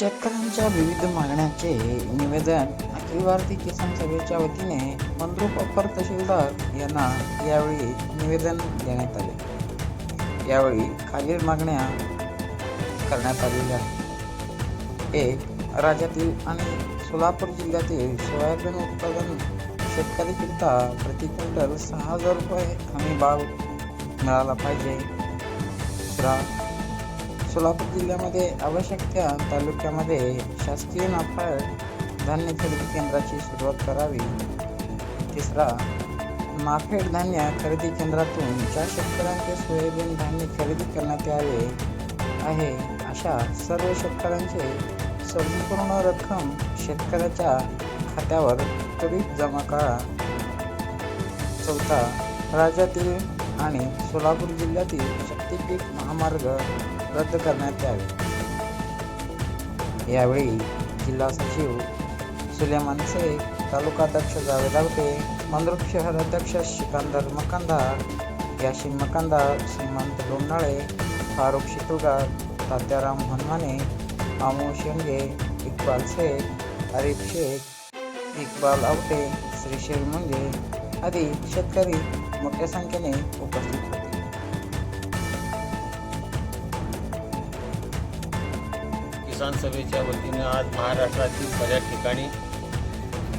शेतकऱ्यांच्या विविध मागण्यांचे निवेदन अखिल भारतीय किसान सभेच्या वतीने मनरूप अप्पर तहसीलदार यांना यावेळी निवेदन देण्यात आले. यावेळी खालील मागण्या करण्यात आलेल्या आहेत. एक राज्यातील आणि सोलापूर जिल्ह्यातील सोयाबीन उत्पादन शेतकरीकरिता प्रति क्विंटल सहा हजार रुपये हमी भाव मिळाला पाहिजे. दुसरा सोलापूर जिल्ह्यामध्ये आवश्यक त्या तालुक्यामध्ये शासकीय नाफाड धान्य खरेदी केंद्राची सुरुवात करावी. तिसरा नाफेड धान्य खरेदी केंद्रातून ज्या शेतकऱ्यांचे सोयाबीन धान्य खरेदी करण्यात यावे आहे अशा सर्व शेतकऱ्यांचे संपूर्ण रक्कम शेतकऱ्याच्या खात्यावर त्वरित जमा करा. चौथा राज्यातील आणि सोलापूर जिल्ह्यातील शक्तीपीठ महामार्ग रद्द करण्यात यावे. यावेळी जिल्हा सचिव सुलेमान शेख तालुका अध्यक्ष जावेद आवटे मंद्रुप शहर अध्यक्ष सिकंदर मकांदार याशी मकांदार श्रीमंत लोणाळे फारुख शितुगार तात्याराम हनुमाने आमू शेंगे इक्बाल शेख आरिफ शेख इक्बाल आवटे श्रीशैल मुंगे आदी शेतकरी मोठ्या संख्येने उपस्थित किसान सभेच्या वतीनं आज महाराष्ट्रातील बऱ्याच ठिकाणी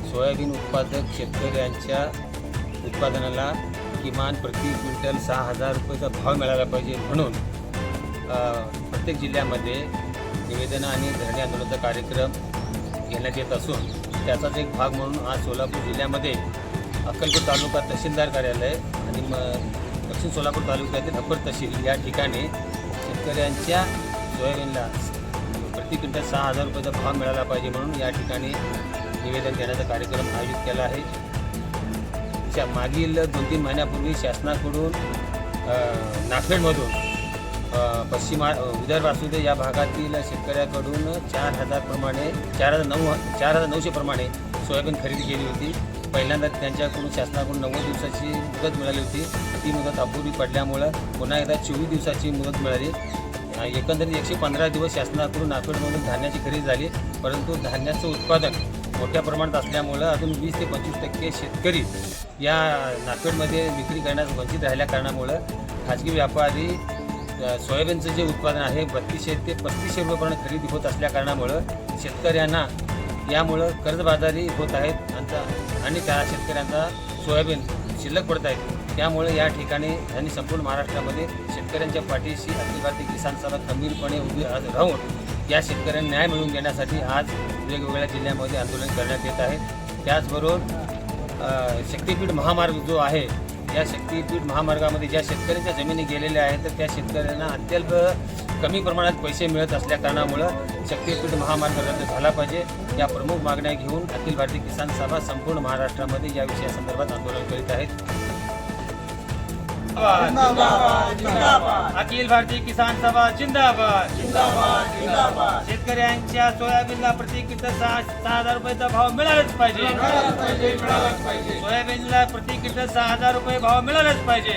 सोयाबीन उत्पादक शेतकऱ्यांच्या उत्पादनाला किमान प्रति क्विंटल सहा हजार रुपयाचा भाव मिळाला पाहिजे म्हणून प्रत्येक जिल्ह्यामध्ये निवेदनं आणि धरणे आंदोलनाचा कार्यक्रम घेण्यात येत असून त्याचाच एक भाग म्हणून आज सोलापूर जिल्ह्यामध्ये अक्कलकोट तालुका तहसीलदार कार्यालय आणि म दक्षिण सोलापूर तालुक्यातील अप्पर तहसील या ठिकाणी शेतकऱ्यांच्या सोयाबीनला प्रति क्विंटल सहा हजार रुपयाचा भाव मिळाला पाहिजे म्हणून या ठिकाणी निवेदन देण्याचा कार्यक्रम आयोजित केला आहे. त्या मागील दोन तीन महिन्यापूर्वी शासनाकडून अ, नाफेडमधून पश्चिमा अ, विदर्भ असू दे या भागातील शेतकऱ्याकडून चार हजारप्रमाणे चार हजार नऊ चार हजार नऊशेप्रमाणे सोयाबीन खरेदी केली होती. पहिल्यांदा त्यांच्याकडून शासनाकडून नव्वद दिवसाची मुदत मिळाली होती. ती मुदत अपुरी पडल्यामुळं पुन्हा एकदा चोवीस दिवसाची मुदत मिळाली. एकंदरीत एकशे पंधरा दिवस शासनाकडून नाफेडमधून धान्याची खरेदी झाली परंतु धान्याचं उत्पादन मोठ्या प्रमाणात असल्यामुळं अजून वीस ते पंचवीस टक्के शेतकरी या नाफेडमध्ये विक्री करण्यास वंचित राहिल्या कारणामुळं खाजगी व्यापारी सोयाबीनचं जे उत्पादन आहे बत्तीसशे ते पस्तीसशे रुपयेपर्यंत खरेदी होत असल्या कारणामुळं शेतकऱ्यांना यामुळं कर्जबाजारी होत आहेत. आणि आणि त्या शेतकऱ्यांचा सोयाबीन शिल्लक पडत आहेत त्यामुळे या ठिकाणी त्यांनी संपूर्ण महाराष्ट्रामध्ये शेतकऱ्यांच्या पाठीशी अखिल भारतीय किसान सभा खंबीरपणे उभी राहून या शेतकऱ्यांना न्याय मिळवून देण्यासाठी आज वेगवेगळ्या जिल्ह्यामध्ये आंदोलन करण्यात येत आहे. त्याचबरोबर शक्तीपीठ महामार्ग जो आहे या शक्तीपीठ महामार्गामध्ये ज्या शेतकऱ्यांच्या जमिनी गेलेल्या आहेत तर त्या शेतकऱ्यांना अत्यल्प कमी प्रमाणात पैसे मिळत असल्या कारणामुळं शक्तीपीठ महामार्ग रद्द झाला पाहिजे. या प्रमुख मागण्या घेऊन अखिल भारतीय किसान सभा संपूर्ण महाराष्ट्रामध्ये या विषयासंदर्भात आंदोलन करीत आहेत. अखिल भारतीय किसान सभा जिंदाबाद। शेतकऱ्यांच्या सोयाबीनला प्रति क्विंटल सहा हज़ार रुपयाचा भाव मिळालाच पाहिजे. सोयाबीनला प्रति सहा हज़ार रुपये भाव मिळालाच पाहिजे.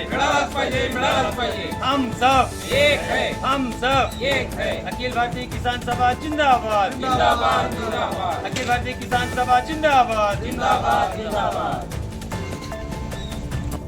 हम सब एक है. हम सब एक है. अखिल भारतीय किसान सभा जिंदाबाद जिंदाबाद. अखिल भारतीय किसान सभा जिंदाबाद. जिंदाबाद जिंदाबाद.